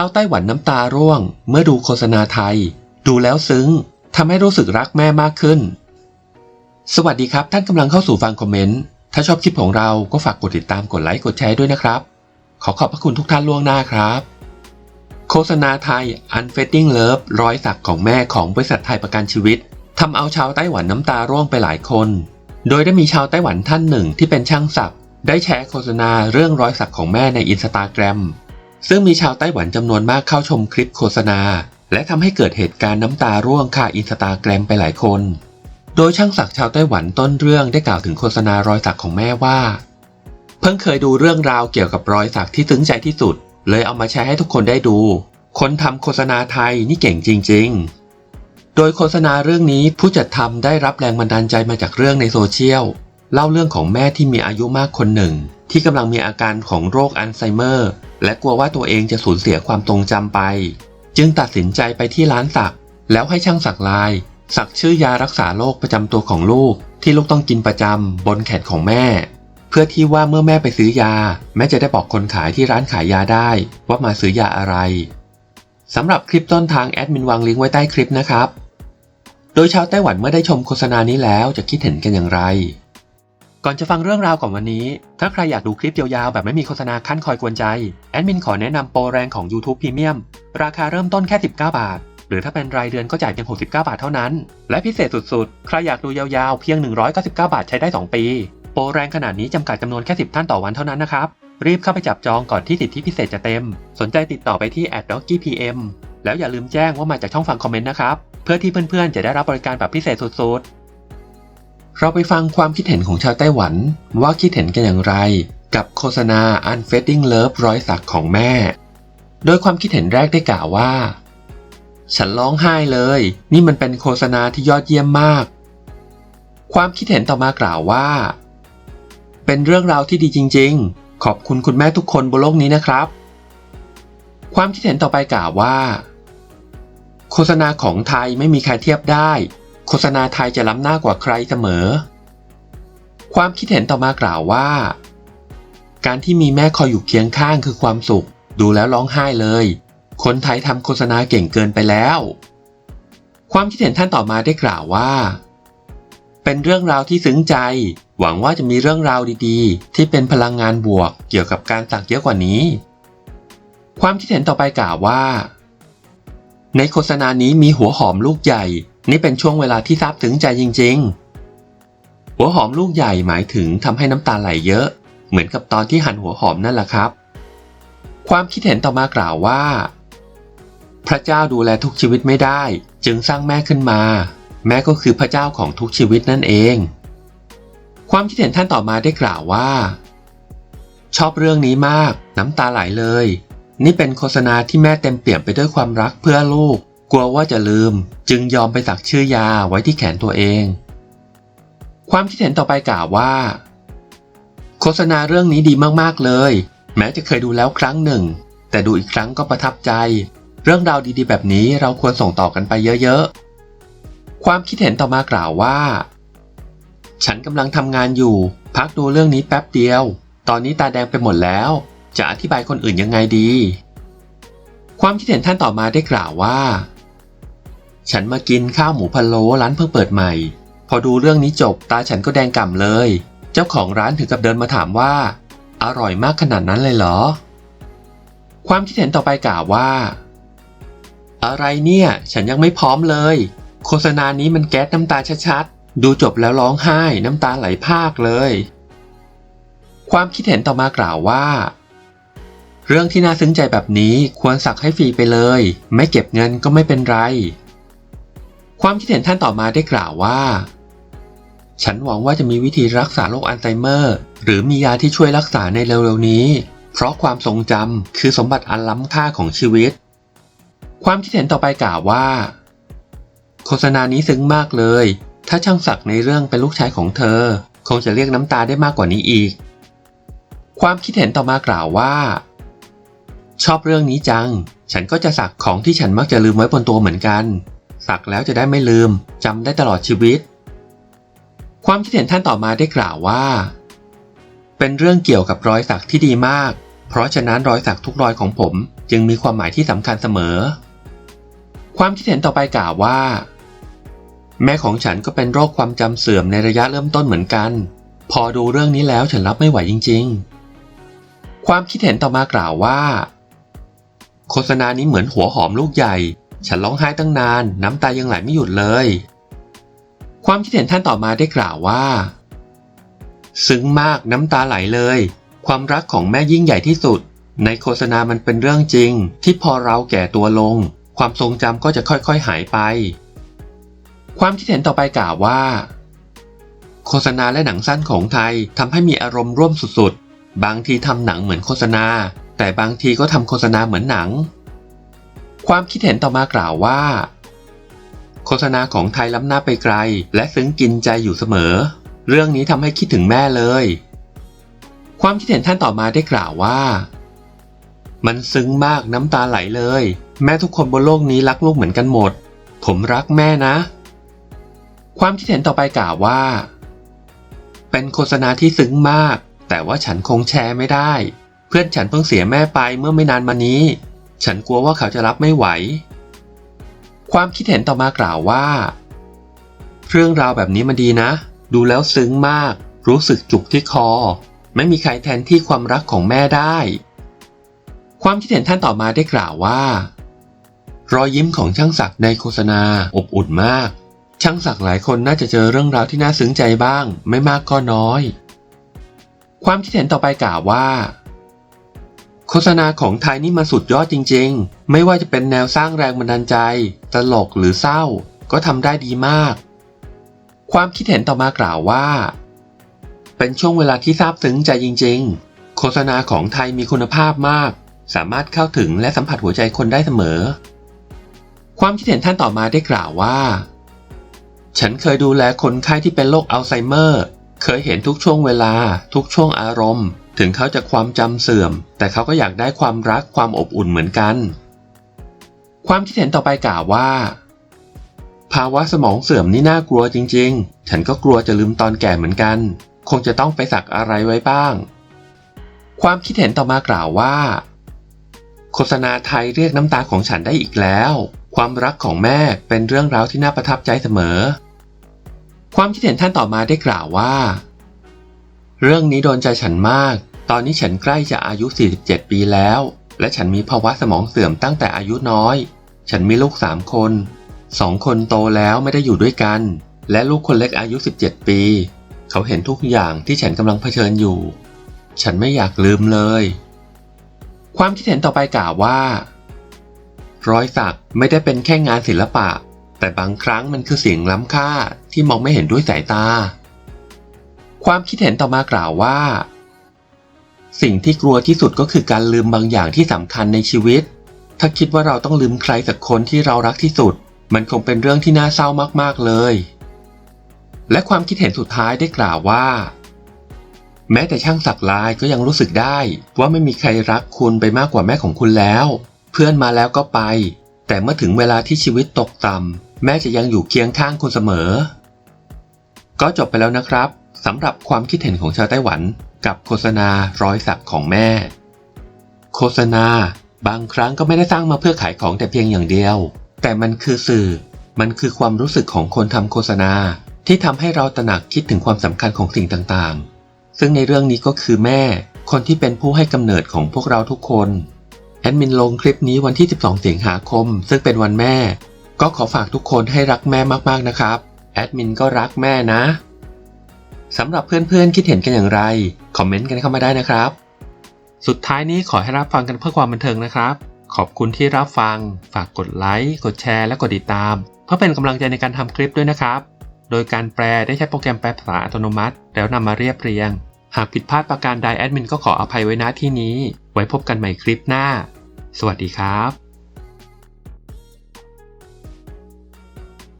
าวไต้หวันน้ำตาร่วง เมื่อดูโฆษณาไทย ดูแล้วซึ้งทำให้รู้สึกรักแม่มากขึ้น สวัสดีครับ ท่านกำลังเข้าสู่ฟังคอมเมนต์ ถ้าชอบคลิปของเราก็ฝากกดติดตามกดไลค์กดแชร์ด้วยนะครับ ขอขอบพระคุณทุกท่านล่วงหน้าครับ โฆษณาไทย Unfading Love รอยสักของแม่ของบริษัทไทยประกันชีวิตทำเอาชาวไต้หวันน้ำตาร่วงไปหลายคน โดยได้มีชาวไต้หวันท่านหนึ่งที่เป็นช่างสักได้แชร์โฆษณาเรื่องรอยสักของแม่ในอินสตาแกรม ซึ่งมีชาวไต้หวันจำนวนมากเข้าชมคลิปโฆษณา และทำให้เกิดเหตุการณ์น้ำตาร่วงคาอินสตาแกรมไปหลายคน โดยช่างสักชาวไต้หวันต้นเรื่องได้กล่าวถึงโฆษณารอยสักของแม่ว่า เพิ่งเคยดูเรื่องราวเกี่ยวกับรอยสักที่ซึ้งใจที่สุด เลยเอามาแชร์ให้ทุกคนได้ดู คนทำโฆษณาไทยนี่เก่งจริง ๆ โดยโฆษณาเรื่องนี้ผู้จัดทำได้รับแรงบันดาลใจมาจากเรื่องในโซเชียล เล่าเรื่องของแม่ที่มีอายุมากคนหนึ่ง ที่กำลังมีอาการของโรคอัลไซเมอร์ และกลัวว่าตัวเองจะสูญเสียความทรงจำไป จึงตัดสินใจไปที่ร้านสัก แล้วให้ช่างสักลาย สักชื่อยารักษาโรคประจำตัวของลูก ที่ลูกต้องกินประจำบนแขนของแม่ เพื่อที่ว่าเมื่อแม่ไปซื้อยา แม่จะได้บอกคนขายที่ร้านขายยาได้ ว่ามาซื้อยาอะไรสำหรับคลิปต้นทางแอดมินวางลิงก์ไว้ใต้คลิปนะครับ โดยชาวไต้หวันเมื่อได้ชมโฆษณานี้แล้วจะคิดเห็นกันอย่างไร ก่อนจะฟังเรื่องราวของวันนี้ ถ้าใครอยากดูคลิปยาวๆ แบบไม่มีโฆษณาขั้นคอยกวนใจ แอดมินขอแนะนำโปรแรงของ YouTube Premium ราคาเริ่มต้นแค่ 19 บาท หรือถ้าเป็นรายเดือนก็จ่ายเพียง 69 บาทเท่านั้น และพิเศษสุดๆ ใครอยากดูยาวๆ เพียง 199 บาทใช้ได้ 2 ปี โปรแรงขนาดนี้จำกัดจำนวนแค่ 10 ท่านต่อวันเท่านั้นนะครับ รีบเข้าไปจับจองก่อนที่สิทธิพิเศษจะเต็ม สนใจติดต่อไปที่ @doggypm แล้วอย่าลืมแจ้งว่ามาจากช่องฟังคอมเมนต์นะครับ เพื่อที่เพื่อนๆ จะได้รับบริการแบบพิเศษสุดๆ เราไปฟังความคิดเห็นของชาวไต้หวัน ว่าคิดเห็นกันอย่างไร กับโฆษณา Unfading Love รอยสักของแม่ โดยความคิดเห็นแรกได้กล่าวว่า ฉันร้องไห้เลย นี่มันเป็นโฆษณาที่ยอดเยี่ยมมาก ความคิดเห็นต่อมากล่าวว่า เป็นเรื่องราวที่ดีจริง ๆ ขอบคุณคุณแม่ทุกคนบนโลกนี้นะครับ ความคิดเห็นต่อไปกล่าวว่า โฆษณาของไทยไม่มีใครเทียบได้ โฆษณาไทยจะล้ำหน้ากว่าใครเสมอ ความคิดเห็นต่อมากล่าวว่า การที่มีแม่คอยอยู่เคียงข้างคือความสุข ดูแล้วร้องไห้เลย คนไทยทำโฆษณาเก่งเกินไปแล้ว ความคิดเห็นท่านต่อมาได้กล่าวว่า เป็นเรื่องราวที่ซึ้งใจ หวังว่าจะมีเรื่องราวดีๆ ที่เป็นพลังงานบวกเกี่ยวกับการสักเยอะกว่านี้ ความคิดเห็นต่อไปกล่าวว่า ในโฆษณานี้มีหัวหอมลูกใหญ่ นี่เป็นช่วงเวลาที่ซาบซึ้งใจจริง ๆ หัวหอมลูกใหญ่หมายถึงทำให้น้ำตาไหลเยอะ เหมือนกับตอนที่หั่นหัวหอมนั่นแหละครับ ความคิดเห็นต่อมากล่าวว่า พระเจ้าดูแลทุกชีวิตไม่ได้ จึงสร้างแม่ขึ้นมา แม่ก็คือพระเจ้าของทุกชีวิตนั่นเอง ความคิดเห็นท่านต่อมาได้กล่าวว่า ชอบเรื่องนี้มาก น้ำตาไหลเลย นี่เป็นโฆษณาที่แม่เต็มเปี่ยมไปด้วยความรักเพื่อลูก กลัวว่าจะลืมจึงยอมไปสักชื่อยาไว้ที่แขนตัวเอง ความคิดเห็นต่อไปกล่าวว่า โฆษณาเรื่องนี้ดีมากๆเลย แม้จะเคยดูแล้วครั้งหนึ่ง แต่ดูอีกครั้งก็ประทับใจ เรื่องราวดีๆ แบบนี้เราควรส่งต่อกันไปเยอะๆ ความคิดเห็นต่อมากล่าวว่า ฉันกำลังทำงานอยู่ พักดูเรื่องนี้แป๊บเดียว ตอนนี้ตาแดงไปหมดแล้ว จะอธิบายคนอื่นยังไงดี ความคิดเห็นท่านต่อมาได้กล่าวว่า ฉันมากินข้าวหมูพะโล้ร้านเพิ่งเปิดใหม่ พอดูเรื่องนี้จบตาฉันก็แดงก่ำเลย เจ้าของร้านถึงกับเดินมาถามว่า อร่อยมากขนาดนั้นเลยเหรอ ความคิดเห็นต่อไปกล่าวว่า อะไรเนี่ย ฉันยังไม่พร้อมเลย โฆษณานี้มันแก๊สน้ำตาชัดๆ ดูจบแล้วร้องไห้น้ำตาไหลพากเลย ความคิดเห็นต่อมากล่าวว่าเรื่องที่น่าซึ้งใจแบบนี้ควรสักให้ฟรีไปเลย ไม่เก็บเงินก็ไม่เป็นไร ความคิดเห็นท่านต่อมาได้กล่าวว่า ฉันหวังว่าจะมีวิธีรักษาโรคอัลไซเมอร์ หรือมียาที่ช่วยรักษาในเร็วๆนี้ เพราะความทรงจำคือสมบัติอันล้ำค่าของชีวิต ความคิดเห็นต่อไปกล่าวว่า โฆษณานี้ซึ้งมากเลย ถ้าช่างสักในเรื่องเป็นลูกชายของเธอ คงจะเรียกน้ำตาได้มากกว่านี้อีก ความคิดเห็นต่อมากล่าวว่า ชอบเรื่องนี้จัง ฉันก็จะสักของที่ฉันมักจะลืมไว้บนตัวเหมือนกัน สักแล้วจะได้ไม่ลืมจำได้ตลอดชีวิต ความคิดเห็นท่านต่อมาได้กล่าวว่า เป็นเรื่องเกี่ยวกับรอยสักที่ดีมาก เพราะฉะนั้นรอยสักทุกรอยของผมจึงมีความหมายที่สำคัญเสมอ ความคิดเห็นต่อไปกล่าวว่า แม่ของฉันก็เป็นโรคความจำเสื่อมในระยะเริ่มต้นเหมือนกัน พอดูเรื่องนี้แล้วฉันรับไม่ไหวจริง ๆ ความคิดเห็นต่อมากล่าวว่า โฆษณานี้เหมือนหัวหอมลูกใหญ่ ฉันร้องไห้ตั้งนาน น้ำตายังไหลไม่หยุดเลย ความคิดเห็นท่านต่อมาได้กล่าวว่า ซึ้งมากน้ำตาไหลเลย ความรักของแม่ยิ่งใหญ่ที่สุด ในโฆษณามันเป็นเรื่องจริง ที่พอเราแก่ตัวลง ความทรงจำก็จะค่อยๆหายไป ความคิดเห็นต่อไปกล่าวว่า โฆษณาและหนังสั้นของไทยทำให้มีอารมณ์ร่วมสุดๆ บางทีทำหนังเหมือนโฆษณา แต่บางทีก็ทำโฆษณาเหมือนหนัง ความคิดเห็นต่อมากล่าวว่า โฆษณาของไทยล้ำหน้าไปไกล และซึ้งกินใจอยู่เสมอ เรื่องนี้ทำให้คิดถึงแม่เลย ความคิดเห็นท่านต่อมาได้กล่าวว่า มันซึ้งมากน้ำตาไหลเลย แม่ทุกคนบนโลกนี้รักลูกเหมือนกันหมด ผมรักแม่นะ ความคิดเห็นต่อไปกล่าวว่า เป็นโฆษณาที่ซึ้งมาก แต่ว่าฉันคงแชร์ไม่ได้ เพื่อนฉันเพิ่งเสียแม่ไปเมื่อไม่นานมานี้ ฉันกลัวว่าเขาจะรับไม่ไหว ความคิดเห็นต่อมากล่าวว่า เรื่องราวแบบนี้มันดีนะ ดูแล้วซึ้งมาก รู้สึกจุกที่คอ ไม่มีใครแทนที่ความรักของแม่ได้ ความคิดเห็นท่านต่อมาได้กล่าวว่า รอยยิ้มของช่างศักดิ์ในโฆษณาอบอุ่นมาก ช่างศักดิ์หลายคนน่าจะเจอเรื่องราวที่น่าซึ้งใจบ้าง ไม่มากก็น้อย ความคิดเห็นต่อไปกล่าวว่า โฆษณาของไทยนี่มันสุดยอดจริง ๆ ไม่ว่าจะเป็นแนวสร้างแรงบันดาลใจ ตลกหรือเศร้า ก็ทำได้ดีมาก ความคิดเห็นต่อมากล่าวว่า เป็นช่วงเวลาที่ซาบซึ้งใจจริง ๆ โฆษณาของไทยมีคุณภาพมาก สามารถเข้าถึงและสัมผัสหัวใจคนได้เสมอ ความคิดเห็นท่านต่อมาได้กล่าวว่า ฉันเคยดูแลคนไข้ที่เป็นโรคอัลไซเมอร์ เคยเห็นทุกช่วงเวลา ทุกช่วงอารมณ์ ถึงเขาจะความจำเสื่อม แต่เขาก็อยากได้ความรักความอบอุ่นเหมือนกัน ความคิดเห็นต่อไปกล่าวว่า ภาวะสมองเสื่อมนี่น่ากลัวจริง ๆ ฉันก็กลัวจะลืมตอนแก่เหมือนกัน คงจะต้องไปสักอะไรไว้บ้าง ความคิดเห็นต่อมากล่าวว่า โฆษณาไทยเรียกน้ำตาของฉันได้อีกแล้ว ความรักของแม่เป็นเรื่องราวที่น่าประทับใจเสมอ ความคิดเห็นท่านต่อมาได้กล่าวว่าเรื่องนี้โดนใจฉันมาก ตอนนี้ฉันใกล้จะอายุ 47 ปีแล้ว และฉันมีภาวะสมองเสื่อมตั้งแต่อายุน้อย ฉันมีลูกสามคนสองคนโตแล้วไม่ได้อยู่ด้วยกัน และลูกคนเล็กอายุ 17 ปี เขาเห็นทุกอย่างที่ฉันกำลังเผชิญอยู่ ฉันไม่อยากลืมเลย ความคิดเห็นต่อไปกล่าวว่า รอยสักไม่ได้เป็นแค่งานศิลปะ แต่บางครั้งมันคือสิ่งล้ำค่าที่มองไม่เห็นด้วยสายตา ความคิดเห็นต่อมากล่าวว่า สิ่งที่กลัวที่สุดก็คือการลืมบางอย่างที่สำคัญในชีวิต ถ้าคิดว่าเราต้องลืมใครสักคนที่เรารักที่สุด มันคงเป็นเรื่องที่น่าเศร้ามากๆเลย และความคิดเห็นสุดท้ายได้กล่าวว่า แม้แต่ช่างสักลายก็ยังรู้สึกได้ ว่าไม่มีใครรักคุณไปมากกว่าแม่ของคุณแล้ว เพื่อนมาแล้วก็ไป แต่เมื่อถึงเวลาที่ชีวิตตกต่ำแม่จะยังอยู่เคียงข้างคุณเสมอ ก็จบไปแล้วนะครับสำหรับความคิดเห็นของชาวไต้หวัน กับโฆษณารอยสักของแม่ โฆษณา บางครั้งก็ไม่ได้สร้างมาเพื่อขายของแต่เพียงอย่างเดียว แต่มันคือสื่อ มันคือความรู้สึกของคนทำโฆษณา ที่ทำให้เราตระหนักคิดถึงความสำคัญของสิ่งต่างๆ ซึ่งในเรื่องนี้ก็คือแม่ คนที่เป็นผู้ให้กำเนิดของพวกเราทุกคนแอดมินลงคลิปนี้วันที่ 12 สิงหาคม ซึ่งเป็นวันแม่ ก็ขอฝากทุกคนให้รักแม่มากๆนะครับแอดมินก็รักแม่นะสำหรับเพื่อนๆคิดเห็นกันอย่างไร คอมเมนต์กันเข้ามาได้นะครับ สุดท้ายนี้ขอให้รับฟังกันเพื่อความบันเทิงนะครับ ขอบคุณที่รับฟัง ฝากกดไลค์ กดแชร์ และกดติดตาม เพื่อเป็นกำลังใจในการทำคลิปด้วยนะครับ โดยการแปลได้ใช้โปรแกรมแปลภาษาอัตโนมัติ แล้วนำมาเรียบเรียง หากผิดพลาดประการใดแอดมินก็ขออภัยไว้ณที่นี้ ไว้พบกันใหม่คลิปหน้า สวัสดีครับ